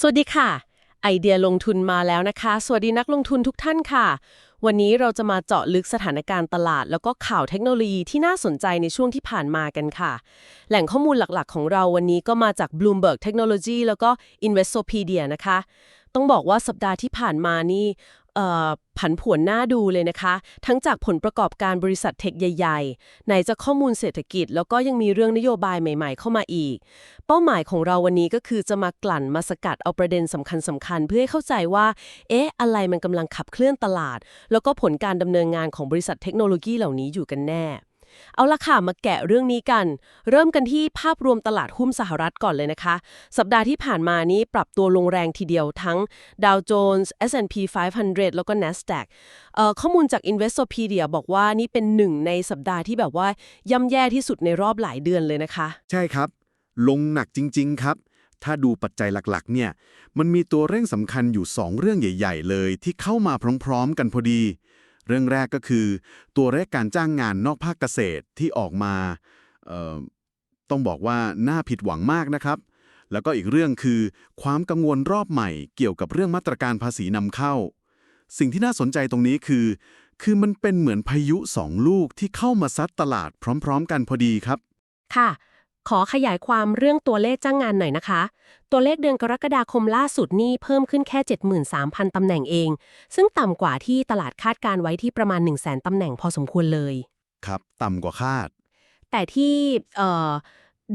สวัสดีค่ะ ไอเดียลงทุนมาแล้วนะคะ สวัสดีนักลงทุนทุกท่านค่ะ วันนี้เราจะมาเจาะลึกสถานการณ์ตลาด แล้วก็ข่าวเทคโนโลยีที่น่าสนใจในช่วงที่ผ่านมากันค่ะ แหล่งข้อมูลหลักๆ ของเราวันนี้ก็มาจาก Bloomberg Technology แล้วก็ Investopedia นะคะ ต้องบอกว่าสัปดาห์ที่ผ่านมานี่ ผันผวนน่าดูเลยนะคะ ทั้งจากผลประกอบการบริษัทเทคใหญ่ ๆ ไหนจะข้อมูลเศรษฐกิจ แล้วก็ยังมีเรื่องนโยบายใหม่ ๆ เข้ามาอีก เป้าหมายของเราวันนี้ก็คือจะมากลั่นมาสกัดเอาประเด็นสำคัญสำคัญๆเพื่อให้เข้าใจว่า เอ๊ะ อะไรมันกำลังขับเคลื่อนตลาด แล้วก็ผลการดำเนินงานของบริษัทเทคโนโลยีเหล่านี้อยู่กันแน่ เอาละค่ะ มาแกะเรื่องนี้กัน เริ่มกันที่ภาพรวมตลาดหุ้นสหรัฐก่อนเลยนะคะ สัปดาห์ที่ผ่านมานี้ปรับตัวลงแรงทีเดียวทั้ง Dow Jones S&P 500 แล้วก็ NASDAQ เอ่อข้อมูลจาก Investopedia บอกว่านี่เป็นหนึ่งในสัปดาห์ที่แบบว่าย่ำแย่ที่สุดในรอบหลายเดือนเลยนะคะ ใช่ครับ ลงหนักจริง ๆ ครับถ้าดูปัจจัยหลักๆ เนี่ย มันมีตัวเร่งสำคัญอยู่ 2 เรื่องใหญ่ ๆ เลย ที่เข้ามาพร้อม ๆ กันพอดี เรื่องแรกก็คือ ตัวเลขการจ้างงานนอกภาคเกษตรที่ออกมาต้องบอกว่าน่าผิดหวังมากนะครับ แล้วก็อีกเรื่องคือ ความกังวลรอบใหม่เกี่ยวกับเรื่องมาตรการภาษีนำเข้า สิ่งที่น่าสนใจตรงนี้คือ คือมันเป็นเหมือนพายุสองลูกที่เข้ามาซัดตลาดพร้อม ๆ กันพอดีครับ ค่ะ ขอขยายความเรื่องตัวเลขจ้างงานหน่อยนะคะ ตัวเลขเดือนกรกฎาคมล่าสุดนี่เพิ่มขึ้นแค่ 73,000 ตำแหน่งเอง ซึ่งต่ำกว่าที่ตลาดคาดการไว้ที่ประมาณ 100,000ตำแหน่งพอสมควรเลย ครับ ต่ำกว่าคาด แต่ที่เอ่อ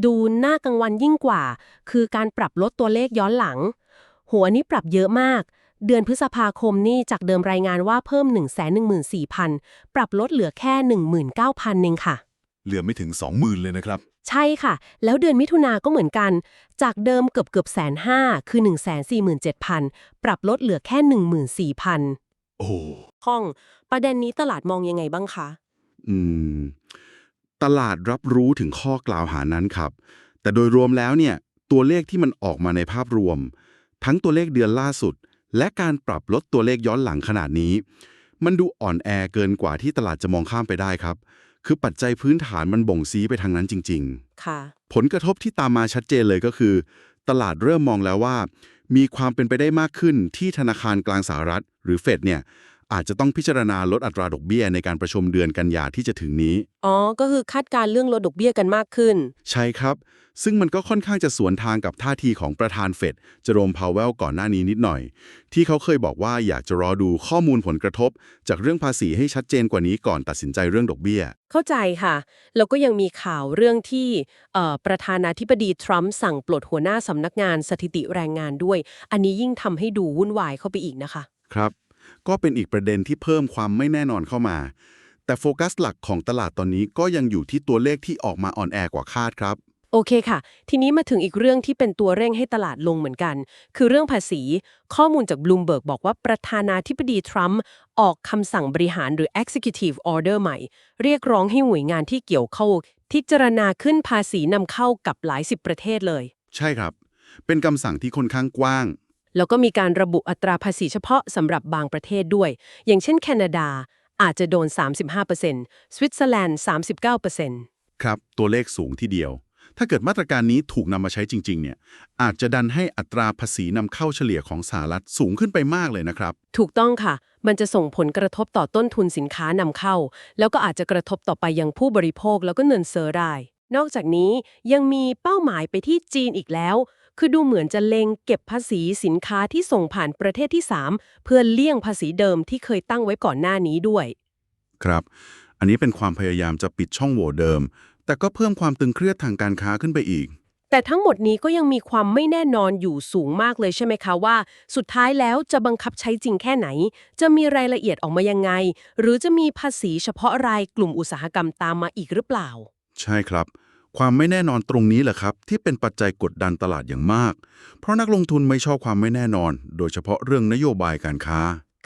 ดูน่ากังวลยิ่งกว่า คือการปรับลดตัวเลขย้อนหลัง หัวนี้ปรับเยอะมาก เดือนพฤษภาคมนี่จากเดิมรายงานว่าเพิ่ม 114,000 ปรับลดเหลือแค่ 19,000เองค่ะ เหลือไม่ถึง 20,000 เลยนะครับ ใช่ค่ะ แล้วเดือนมิถุนาก็เหมือนกัน จากเดิมเกือบเกือบแสนห้าคือ 147,000 ปรับลดเหลือแค่ 14,000 โอ้ห้อง ประเด็นนี้ตลาดมองยังไงบ้างคะ อืม ตลาดรับรู้ถึงข้อกล่าวหานั้นครับ แต่โดยรวมแล้วเนี่ย ตัวเลขที่มันออกมาในภาพรวม ทั้งตัวเลขเดือนล่าสุด และการปรับลดตัวเลขย้อนหลังขนาดนี้ มันดูอ่อนแอเกินกว่าที่ตลาดจะมองข้ามไปได้ครับ คือปัจจัยพื้นฐานมันบ่งชี้ไปทางนั้นจริง ๆ ค่ะ ผลกระทบที่ตามมาชัดเจนเลยก็คือ ตลาดเริ่มมองแล้วว่า มีความเป็นไปได้มากขึ้นที่ธนาคารกลางสหรัฐ หรือเฟดเนี่ย อาจจะต้องพิจารณาลดอัตราดอกเบี้ยในการประชุมเดือนกันยาที่จะถึงนี้ อ๋อ ก็คือคาดการณ์เรื่องลดดอกเบี้ยกันมากขึ้น ใช่ครับ ซึ่งมันก็ค่อนข้างจะสวนทางกับท่าทีของประธานเฟดเจอโรมพาวเวลก่อนหน้านี้นิดหน่อย ที่เขาเคยบอกว่าอยากจะรอดูข้อมูลผลกระทบ จากเรื่องภาษีให้ชัดเจนกว่านี้ก่อนตัดสินใจเรื่องดอกเบี้ย เข้าใจค่ะ แล้วก็ยังมีข่าวเรื่องที่เอ่อประธานาธิบดีทรัมป์สั่งปลดหัวหน้าสำนักงานสถิติแรงงานด้วย อันนี้ยิ่งทำให้ดูวุ่นวายเข้าไปอีกนะคะ ครับ ก็เป็นอีกประเด็นที่เพิ่มความไม่แน่นอนเข้ามา แต่โฟกัสหลักของตลาดตอนนี้ก็ยังอยู่ที่ตัวเลขที่ออกมาอ่อนแอกว่าคาดครับ โอเคค่ะ ทีนี้มาถึงอีกเรื่องที่เป็นตัวเร่งให้ตลาดลงเหมือนกัน คือเรื่องภาษี ข้อมูลจาก Bloomberg บอกว่าประธานาธิบดีทรัมป์ออกคำสั่งบริหารหรือ Executive Order ใหม่ เรียกร้องให้หน่วยงานที่เกี่ยวข้องพิจารณาขึ้นภาษีนำเข้ากับหลายสิบประเทศเลย ใช่ครับ เป็นคำสั่งที่ค่อนข้างกว้าง แล้วก็มีการระบุอัตราภาษีเฉพาะสำหรับบางประเทศด้วย อย่างเช่น แคนาดาอาจจะโดน 35%สวิตเซอร์แลนด์ 39%ครับ ตัวเลขสูงทีเดียว ถ้าเกิดมาตรการนี้ถูกนำมาใช้จริง ๆ เนี่ย อาจจะดันให้อัตราภาษีนำเข้าเฉลี่ยของสหรัฐสูงขึ้นไปมากเลยนะครับ ถูกต้องค่ะ มันจะส่งผลกระทบต่อต้นทุนสินค้านำเข้า แล้วก็อาจจะกระทบต่อไปยังผู้บริโภคแล้วก็เงินเฟ้อได้ นอกจากนี้ยังมีเป้าหมายไปที่จีนอีกแล้ว คือดูเหมือนจะเล็งเก็บภาษีสินค้าที่ส่งผ่านประเทศที่ 3 เพื่อเลี่ยงภาษีเดิมที่เคยตั้งไว้ก่อนหน้านี้ด้วย ครับ อันนี้เป็นความพยายามจะปิดช่องโหว่เดิม แต่ก็เพิ่มความตึงเครียดทางการค้าขึ้นไปอีก แต่ทั้งหมดนี้ก็ยังมีความไม่แน่นอนอยู่สูงมากเลยใช่ไหมคะว่า สุดท้ายแล้วจะบังคับใช้จริงแค่ไหน จะมีรายละเอียดออกมายังไง หรือจะมีภาษีเฉพาะรายกลุ่มอุตสาหกรรมตามมาอีกหรือเปล่า ใช่ครับ ความไม่แน่นอนตรงนี้แหละครับ ที่เป็นปัจจัยกดดันตลาดอย่างมาก เพราะนักลงทุนไม่ชอบความไม่แน่นอน โดยเฉพาะเรื่องนโยบายการค้า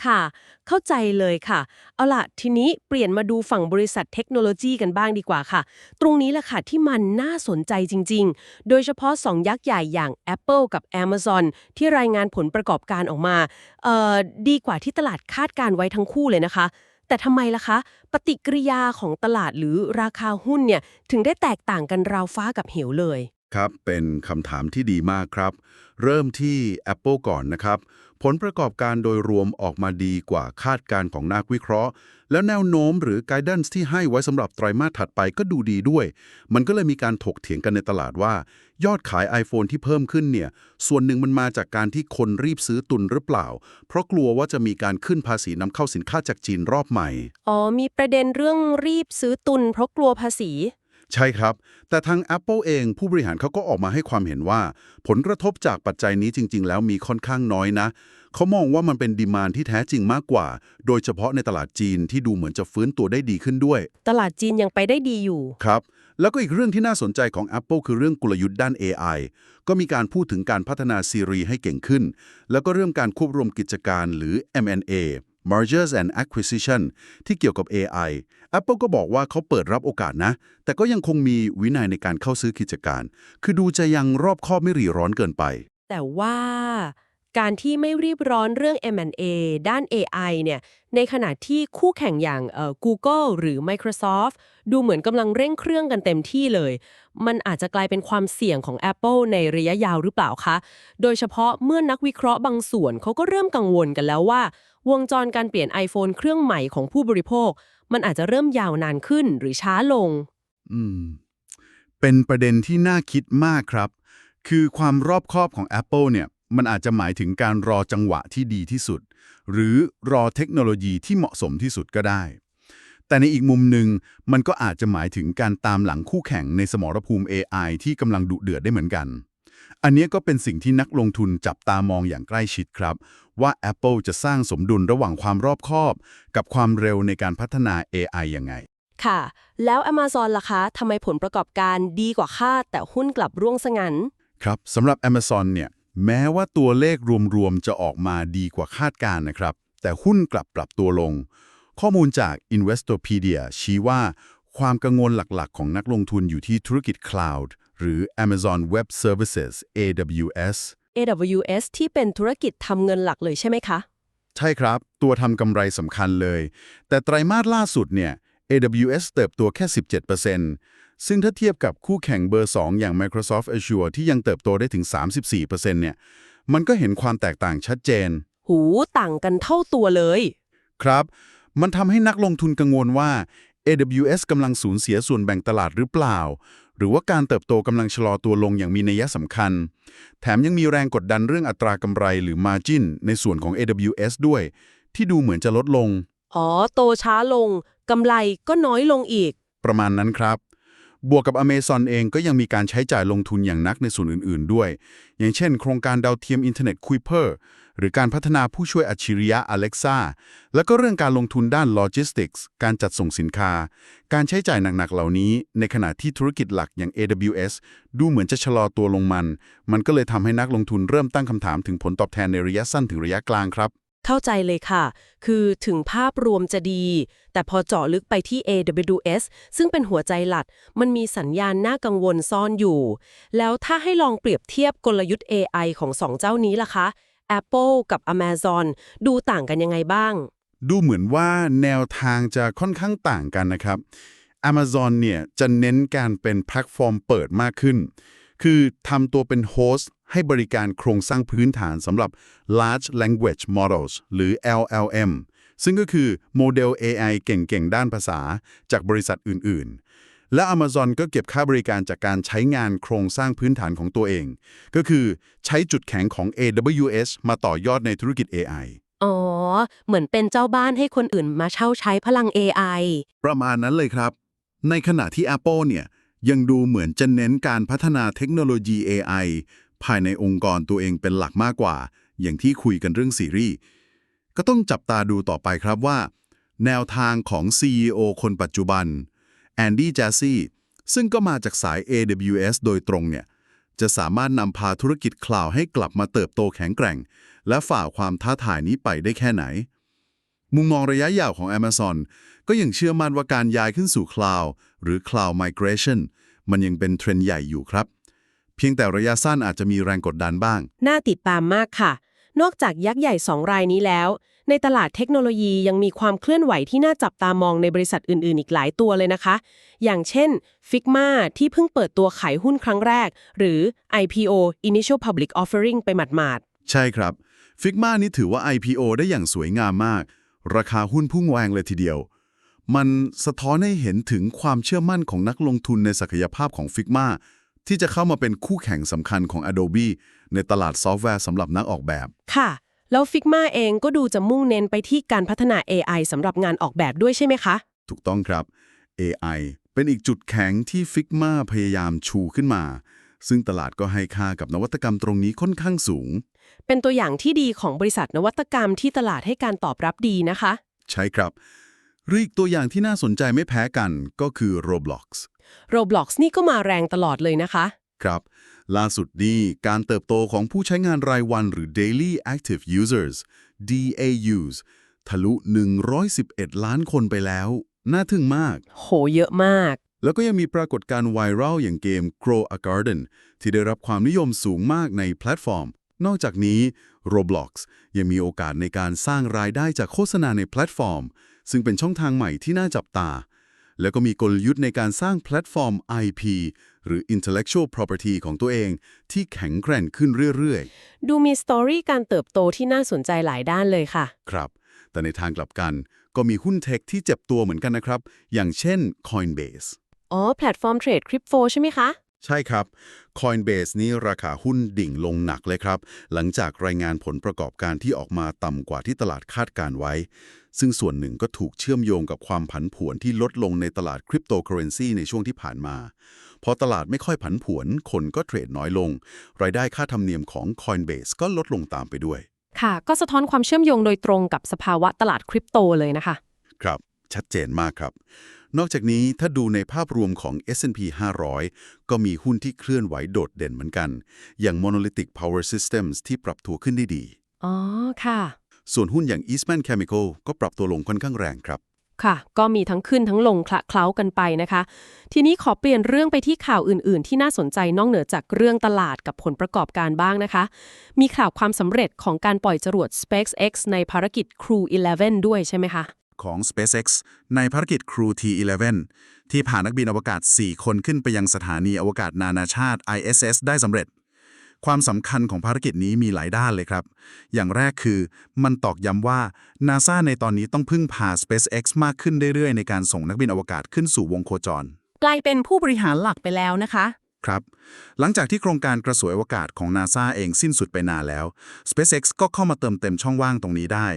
ค่ะ เข้าใจเลยค่ะ เอาล่ะ ทีนี้เปลี่ยนมาดูฝั่งบริษัทเทคโนโลยีกันบ้างดีกว่าค่ะ ตรงนี้แหละค่ะที่มันน่าสนใจจริง ๆ โดยเฉพาะ 2 ยักษ์ใหญ่อย่าง Apple กับ Amazon ที่รายงานผลประกอบการออกมา เอ่อ ดีกว่าที่ตลาดคาดการไว้ทั้งคู่เลยนะคะ แต่ทำไมล่ะคะ ปฏิกิริยาของตลาดหรือราคาหุ้นเนี่ยถึงได้แตกต่างกันราวฟ้ากับเหวเลย ครับ เป็นคำถามที่ดีมากครับ เริ่มที่ Apple ก่อนนะครับ ผลประกอบการโดยรวมออกมาดีกว่าคาดการณ์ของนักวิเคราะห์ แล้วแนวโน้มหรือ guidance ที่ให้ไว้สำหรับไตรมาสถัดไปก็ดูดีด้วย มันก็เลยมีการถกเถียงกันในตลาดว่า ยอดขาย iPhone ที่เพิ่มขึ้นเนี่ย ส่วนหนึ่งมันมาจากการที่คนรีบซื้อตุนหรือเปล่า เพราะกลัวว่าจะมีการขึ้นภาษีนำเข้าสินค้าจากจีนรอบใหม่ อ๋อ มีประเด็นเรื่องรีบซื้อตุน เพราะกลัวภาษี ใช่ครับ แต่ทาง Apple เองผู้บริหารเขาก็ออกมาให้ความเห็นว่า ผลกระทบจากปัจจัยนี้จริง ๆ แล้วมีค่อนข้างน้อยนะ เขามองว่ามันเป็นดีมานที่แท้จริงมากกว่า โดยเฉพาะในตลาดจีนที่ดูเหมือนจะฟื้นตัวได้ดีขึ้นด้วย ตลาดจีนยังไปได้ดีอยู่ ครับ แล้วก็อีกเรื่องที่น่าสนใจของ Apple คือเรื่องกลยุทธ์ด้าน AI ก็มีการพูดถึงการพัฒนา Siri ให้เก่งขึ้น แล้วก็เรื่องการควบรวมกิจการหรือ M&A Mergers and Acquisition ที่เกี่ยวกับ AI Apple ก็บอกว่าเขาเปิดรับโอกาสนะ แต่ก็ยังคงมีวินัยในการเข้าซื้อกิจการ คือดูจะยังรอบคอบไม่รีร้อนเกินไป แต่ว่าการที่ไม่รีบร้อนเรื่อง M&A ด้าน AI เนี่ย ในขณะที่คู่แข่งอย่าง Google หรือ Microsoft ดูเหมือนกำลังเร่งเครื่องกันเต็มที่เลย มันอาจจะกลายเป็นความเสี่ยงของ Apple ในระยะยาวหรือเปล่าคะ โดยเฉพาะเมื่อนักวิเคราะห์บางส่วนเขาก็เริ่มกังวลกันแล้วว่า วงจรการเปลี่ยน iPhone เครื่องใหม่ของผู้บริโภค มันอาจจะเริ่มยาวนานขึ้นหรือช้าลง อืม เป็นประเด็นที่น่าคิดมากครับ คือความรอบคอบของ Apple เนี่ย มันอาจจะหมายถึงการรอจังหวะที่ดีที่สุด หรือรอเทคโนโลยีที่เหมาะสมที่สุดก็ได้ แต่ในอีกมุมหนึ่งมันก็อาจจะหมายถึงการตามหลังคู่แข่งในสมรภูมิ AI ที่กำลังดุเดือดได้เหมือนกัน อันเนี้ยก็เป็นสิ่งที่นักลงทุนจับตามองอย่างใกล้ชิดครับ ว่า Apple จะสร้างสมดุลระหว่างความรอบคอบ กับความเร็วในการพัฒนา AI ยังไง ค่ะ แล้ว Amazon ล่ะคะทำไมผลประกอบการดีกว่าคาดแต่หุ้นกลับร่วงซะงั้น ครับสำหรับ Amazon เนี่ยแม้ว่าตัวเลขรวมๆจะออกมาดีกว่าคาดการณ์นะครับ แต่หุ้นกลับปรับตัวลง ข้อมูลจาก Investopedia ชี้ว่า ความกังวลหลักๆ ของนักลงทุนอยู่ที่ธุรกิจ Cloud หรือ Amazon Web Services AWS AWS ที่เป็นธุรกิจทำเงินหลักเลยใช่ไหมคะ ใช่ครับ ตัวทำกำไรสำคัญเลย แต่ไตรมาสล่าสุดเนี่ย AWS เติบโตแค่ 17%ซึ่งถ้าเทียบกับคู่แข่งเบอร์ 2 อย่าง Microsoft Azure ที่ยังเติบโตได้ถึง 34%เนี่ยมันก็เห็นความแตกต่างชัดเจน หูต่างกันเท่าตัวเลย ครับ มันทำให้นักลงทุนกังวลว่า AWS กำลังสูญเสียส่วนแบ่งตลาดหรือเปล่า หรือว่าการเติบโตกำลังชะลอตัวลงอย่างมีนัยสำคัญ แถมยังมีแรงกดดันเรื่องอัตรากำไรหรือ Margin ในส่วนของ AWS ด้วย ที่ดูเหมือนจะลดลง อ๋อ โตช้าลงกำไรก็น้อยลงอีก ประมาณนั้นครับ บวกกับ Amazon เองก็ยังมีการใช้จ่ายลงทุนอย่างนักในส่วนอื่น ๆ ด้วย อย่างเช่น โครงการดาวเทียมอินเทอร์เน็ต Kuiper หรือการพัฒนาผู้ช่วยอัจฉริยะ Alexa แล้วก็เรื่องการลงทุนด้าน Logistics การจัดส่งสินค้า การใช้จ่ายหนัก ๆ เหล่านี้ ในขณะที่ธุรกิจหลักอย่าง AWS ดูเหมือนจะชะลอตัวลงมัน มันก็เลยทำให้นักลงทุนเริ่มตั้งคำถามถึงผลตอบแทนในระยะสั้นถึงระยะกลางครับ เข้าใจเลยค่ะ คือถึงภาพรวมจะดี แต่พอเจาะลึกไปที่ AWS ซึ่งเป็นหัวใจหลัก มันมีสัญญาณน่ากังวลซ่อนอยู่ แล้วถ้าให้ลองเปรียบเทียบกลยุทธ์ AI ของสองเจ้านี้ล่ะคะ Apple กับ Amazon ดูต่างกันยังไงบ้าง ดูเหมือนว่าแนวทางจะค่อนข้างต่างกันนะครับ Amazon เนี่ยจะเน้นการเป็นแพลตฟอร์มเปิดมากขึ้น คือทำตัวเป็นโฮสต์ให้บริการโครงสร้างพื้นฐานสำหรับ Large Language Models หรือ LLM ซึ่งก็คือโมเดล AI เก่งๆ ด้านภาษาจากบริษัทอื่นๆ และ Amazon ก็เก็บค่าบริการจากการใช้งานโครงสร้างพื้นฐานของตัวเอง ก็คือใช้จุดแข็งของ AWS มาต่อยอดในธุรกิจ AI อ๋อ เหมือนเป็นเจ้าบ้านให้คนอื่นมาเช่าใช้พลัง AI ประมาณนั้นเลยครับ ในขณะที่ Apple เนี่ย ยังดูเหมือนจะเน้นการพัฒนาเทคโนโลยี AI ภายในองค์กรตัวเองเป็นหลักมากกว่า อย่างที่คุยกันเรื่องซีรีส์ ก็ต้องจับตาดูต่อไปครับว่า แนวทางของ CEO คนปัจจุบันแอนดี้ j จซี่ซึ่งก็มาจากสาย AWS โดยตรงเนี่ย จะสามารถนำพาธุรกิจคลาวให้กลับมาเติบโตแข็งแกร่ง และฝ่าความท้าทายนี้ไปได้แค่ไหน มุมมองระยะยาวของ Amazon ก็ยังเชื่อมั่นว่าการย้ายขึ้นสู่คลาวด์หรือ Cloud Migration มันยังเป็นเทรนด์ใหญ่อยู่ครับ เพียงแต่ระยะสั้นอาจจะมีแรงกดดันบ้าง น่าติดตามมากค่ะ นอกจากยักษ์ใหญ่สองรายนี้แล้ว ในตลาดเทคโนโลยียังมีความเคลื่อนไหวที่น่าจับตามองในบริษัทอื่น ๆ อีกหลายตัวเลยนะคะ อย่างเช่น Figma ที่เพิ่งเปิดตัวขายหุ้นครั้งแรก หรือ IPO Initial Public Offering ไปหมาดใช่ครับฟิกมานี่ถือว่า IPO ได้อย่างสวยงามมาก ราคาหุ้นพุ่งแรงเลยทีเดียว มันสะท้อนให้เห็นถึงความเชื่อมั่นของนักลงทุนในศักยภาพของฟิกมาที่จะเข้ามาเป็นคู่แข่งสำคัญของ Adobe ในตลาดซอฟต์แวร์สำหรับนักออกแบบๆค่ะ แล้ว Figma เองก็ดูจะมุ่งเน้นไปที่การพัฒนา AI สำหรับงานออกแบบด้วยใช่ไหมคะ ถูกต้องครับ AI เป็นอีกจุดแข็งที่ Figma พยายามชูขึ้นมา ซึ่งตลาดก็ให้ค่ากับนวัตกรรมตรงนี้ค่อนข้างสูง เป็นตัวอย่างที่ดีของบริษัทนวัตกรรมที่ตลาดให้การตอบรับดีนะคะ ใช่ครับหรืออีกตัวอย่างที่น่าสนใจไม่แพ้กันก็คือ Roblox Roblox นี่ก็มาแรงตลอดเลยนะคะ ครับ ล่าสุดนี้การเติบโตของผู้ใช้งานรายวันหรือ Daily Active Users DAUs ทะลุ 111 ล้านคนไปแล้ว น่าทึ่งมาก โหเยอะมาก แล้วก็ยังมีปรากฏการณ์ไวรัลอย่างเกม Grow a Garden ที่ได้รับความนิยมสูงมากในแพลตฟอร์ม นอกจากนี้ Roblox ยังมีโอกาสในการสร้างรายได้จากโฆษณาในแพลตฟอร์ม ซึ่งเป็นช่องทางใหม่ที่น่าจับตา แล้วก็มีกลยุทธ์ในการสร้างแพลตฟอร์ม IP หรือ Intellectual Property ของตัวเอง ที่แข็งแกร่งขึ้นเรื่อยดูมีสตอรี่การเติบโตที่น่าสนใจหลายด้านเลยค่ะๆครับ แต่ในทางกลับกันก็มีหุ้นเทคที่เจ็บตัวเหมือนกันนะครับ อย่างเช่น Coinbase อ๋อ แพลตฟอร์มเทรดคริปโตใช่ไหมคะ ใช่ครับ Coinbase นี้ราคาหุ้นดิ่งลงหนักเลยครับ หลังจากรายงานผลประกอบการที่ออกมาต่ำกว่าที่ตลาดคาดการไว้ ซึ่งส่วนหนึ่งก็ถูกเชื่อมโยงกับความผันผวนที่ลดลงในตลาดคริปโตเคอเรนซีในช่วงที่ผ่านมา พอตลาดไม่ค่อยผันผวน คนก็เทรดน้อยลง รายได้ค่าธรรมเนียมของ Coinbase ก็ลดลงตามไปด้วย ค่ะ ก็สะท้อนความเชื่อมโยงโดยตรงกับสภาวะตลาดคริปโตเลยนะคะ ครับ ชัดเจนมากครับ นอกจากนี้ถ้าดูในภาพรวมของ S&P 500 ก็มีหุ้นที่เคลื่อนไหวโดดเด่นเหมือนกัน อย่าง Monolithic Power Systems ที่ปรับตัวขึ้นได้ดี อ๋อ ค่ะ ส่วนหุ้นอย่าง Eastman Chemical ก็ปรับตัวลงค่อนข้างแรงครับ ค่ะ ก็มีทั้งขึ้นทั้งลงคละเคล้ากันไปนะคะ ทีนี้ขอเปลี่ยนเรื่องไปที่ข่าวอื่น ๆ ที่น่าสนใจนอกเหนือจากเรื่องตลาดกับผลประกอบการบ้างนะคะ มีข่าวความสำเร็จของการปล่อยจรวด SpaceX ในภารกิจ Crew 11 ด้วยใช่ไหมคะ ของ SpaceX ในภารกิจ Crew T11 ที่พานักบินอวกาศ 4 คนขึ้นไปยังสถานีอวกาศนานาชาติ ISS ได้สำเร็จ ความสำคัญของภารกิจนี้มีหลายด้านเลยครับ อย่างแรกคือมันตอกย้ำว่า NASA ในตอนนี้ต้องพึ่งพา SpaceX มากขึ้นเรื่อยๆ ในการส่งนักบินอวกาศขึ้นสู่วงโคจร กลายเป็นผู้บริหารหลักไปแล้วนะคะครับ หลังจากที่โครงการกระสวยอวกาศของ NASA เองสิ้นสุดไปนานแล้ว SpaceX ก็เข้ามาเติมเต็มช่องว่างตรงนี้ได้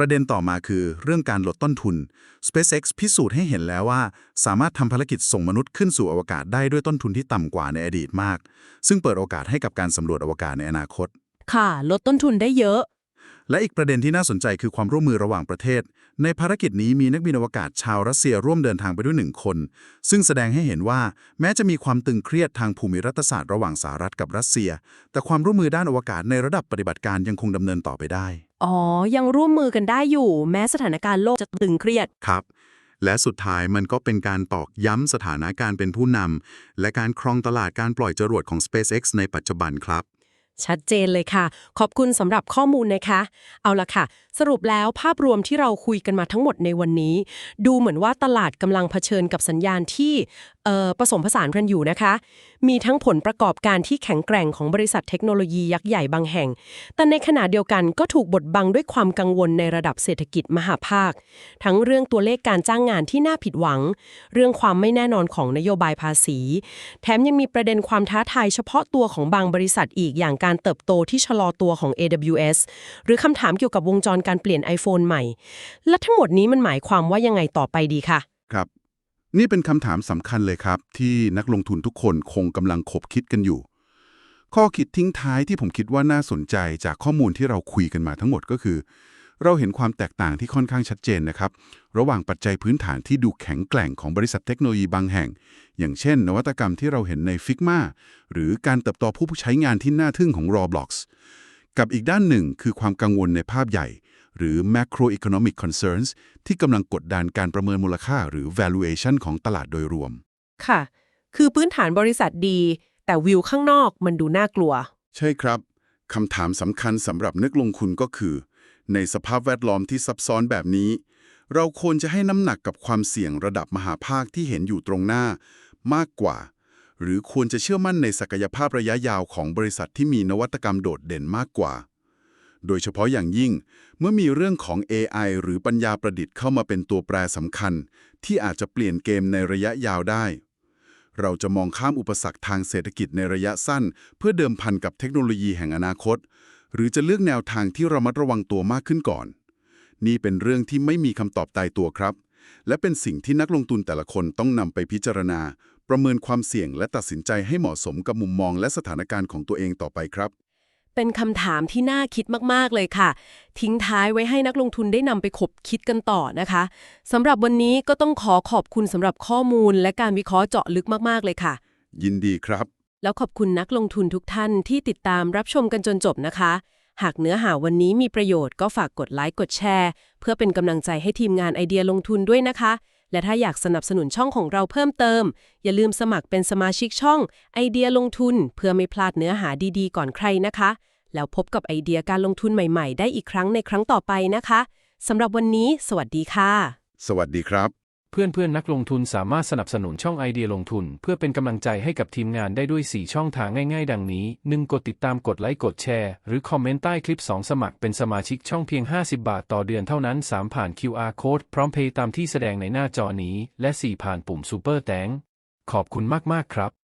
ประเด็นต่อมาคือเรื่องการลดต้นทุน SpaceX พิสูจน์ให้เห็นแล้วว่า สามารถทำภารกิจส่งมนุษย์ขึ้นสู่อวกาศได้ด้วยต้นทุนที่ต่ำกว่าในอดีตมาก ซึ่งเปิดโอกาสให้กับการสำรวจอวกาศในอนาคต ค่ะ ลดต้นทุนได้เยอะ และอีกประเด็นที่น่าสนใจคือความร่วมมือระหว่างประเทศ ในภารกิจนี้มีนักบินอวกาศชาวรัสเซียร่วมเดินทางไปด้วยหนึ่งคน ซึ่งแสดงให้เห็นว่า แม้จะมีความตึงเครียดทางภูมิรัฐศาสตร์ระหว่างสหรัฐกับรัสเซีย แต่ความร่วมมือด้านอวกาศในระดับปฏิบัติการยังคงดำเนินต่อไปได้ อ๋อ ยังร่วมมือกันได้อยู่ แม้สถานการณ์โลกจะตึงเครียด ครับ และสุดท้ายมันก็เป็นการตอกย้ำสถานะการเป็นผู้นำและการครองตลาดการปล่อยจรวดของ SpaceX ในปัจจุบันครับ ชัดเจนเลยค่ะ ขอบคุณสำหรับข้อมูลนะคะ เอาละค่ะสรุปแล้วภาพรวมที่เราคุยกันมาทั้งหมดในวันนี้ ดูเหมือนว่าตลาดกำลังเผชิญกับสัญญาณที่ผสมผสานกันอยู่นะคะ มีทั้งผลประกอบการที่แข็งแกร่งของบริษัทเทคโนโลยียักษ์ใหญ่บางแห่ง แต่ในขณะเดียวกันก็ถูกบดบังด้วยความกังวลในระดับเศรษฐกิจมหาภาค ทั้งเรื่องตัวเลขการจ้างงานที่น่าผิดหวัง เรื่องความไม่แน่นอนของนโยบายภาษี แถมยังมีประเด็นความท้าทายเฉพาะตัวของบางบริษัทอีกอย่างการเติบโตที่ชะลอตัวของ AWS หรือคำถามเกี่ยวกับวงจรการเปลี่ยน iPhone ใหม่ และทั้งหมดนี้มันหมายความว่ายังไงต่อไปดีคะครับ นี่เป็นคำถามสำคัญเลยครับ ที่นักลงทุนทุกคนคงกำลังคบคิดกันอยู่ ข้อคิดทิ้งท้ายที่ผมคิดว่าน่าสนใจจากข้อมูลที่เราคุยกันมาทั้งหมดก็คือ เราเห็นความแตกต่างที่ค่อนข้างชัดเจนนะครับ ระหว่างปัจจัยพื้นฐานที่ดูแข็งแกร่งของบริษัทเทคโนโลยีบางแห่ง อย่างเช่น นวัตกรรมที่เราเห็นใน Figma หรือการเติบโตผู้ใช้งานที่น่าทึ่งของ Roblox กับอีกด้านหนึ่งคือความกังวลในภาพใหญ่ หรือ macroeconomic concerns ที่กำลังกดดันการประเมินมูลค่าหรือ valuation ของตลาดโดยรวม ค่ะ คือพื้นฐานบริษัทดี แต่วิวข้างนอกมันดูน่ากลัว ใช่ครับ คำถามสำคัญสำหรับนักลงทุนก็คือ ในสภาพแวดล้อมที่ซับซ้อนแบบนี้ เราควรจะให้น้ำหนักกับความเสี่ยงระดับมหาภาคที่เห็นอยู่ตรงหน้ามากกว่า หรือควรจะเชื่อมั่นในศักยภาพระยะยาวของบริษัทที่มีนวัตกรรมโดดเด่นมากกว่า โดยเฉพาะอย่างยิ่ง เมื่อมีเรื่องของ AI หรือปัญญาประดิษฐ์เข้ามาเป็นตัวแปรสำคัญ ที่อาจจะเปลี่ยนเกมในระยะยาวได้ เราจะมองข้ามอุปสรรคทางเศรษฐกิจในระยะสั้น เพื่อเดิมพันกับเทคโนโลยีแห่งอนาคต หรือจะเลือกแนวทางที่ระมัดระวังตัวมากขึ้นก่อน นี่เป็นเรื่องที่ไม่มีคำตอบตายตัวครับ และเป็นสิ่งที่นักลงทุนแต่ละคนต้องนำไปพิจารณา ประเมินความเสี่ยงและตัดสินใจให้เหมาะสมกับมุมมองและสถานการณ์ของตัวเองต่อไปครับ เป็นคำถามที่น่าคิดมาก ๆ เลยค่ะ ทิ้งท้ายไว้ให้นักลงทุนได้นำไปคบคิดกันต่อนะคะสำหรับวันนี้ก็ต้องขอขอบคุณสำหรับข้อมูล และการวิเคราะห์เจาะลึกมากๆเลยค่ะ ยินดีครับ แล้วขอบคุณนักลงทุนทุกท่านที่ติดตามรับชมกันจนจบนะคะ หากเนื้อหาวันนี้มีประโยชน์ก็ฝากกดไลค์กดแชร์ เพื่อเป็นกำลังใจให้ทีมงานไอเดียลงทุนด้วยนะคะและถ้าอยากสนับสนุนช่องของเราเพิ่มเติม อย่าลืมสมัครเป็นสมาชิกช่องไอเดียลงทุน เพื่อไม่พลาดเนื้อหาดีๆ ก่อนใครนะคะ แล้วพบกับไอเดียการลงทุนใหม่ๆ ได้อีกครั้งในครั้งต่อไปนะคะสำหรับวันนี้ สวัสดีค่ะ สวัสดีครับ เพื่อนเพื่อนๆนักลงทุนสามารถสนับสนุนช่องไอเดียลงทุน เพื่อเป็นกำลังใจให้กับทีมงานได้ด้วย 4 ช่องทางง่าย ๆ ดังนี้ 1. กดติดตามกดไลค์กดแชร์ หรือคอมเมนต์ใต้คลิป 2 สมัครเป็นสมาชิกช่องเพียง 50 บาทต่อเดือนเท่านั้น 3 ผ่าน QR Code พร้อมเพย์ตามที่แสดงในหน้าจอนี้ และ 4 ผ่านปุ่ม Super แตงขอบคุณมากๆครับ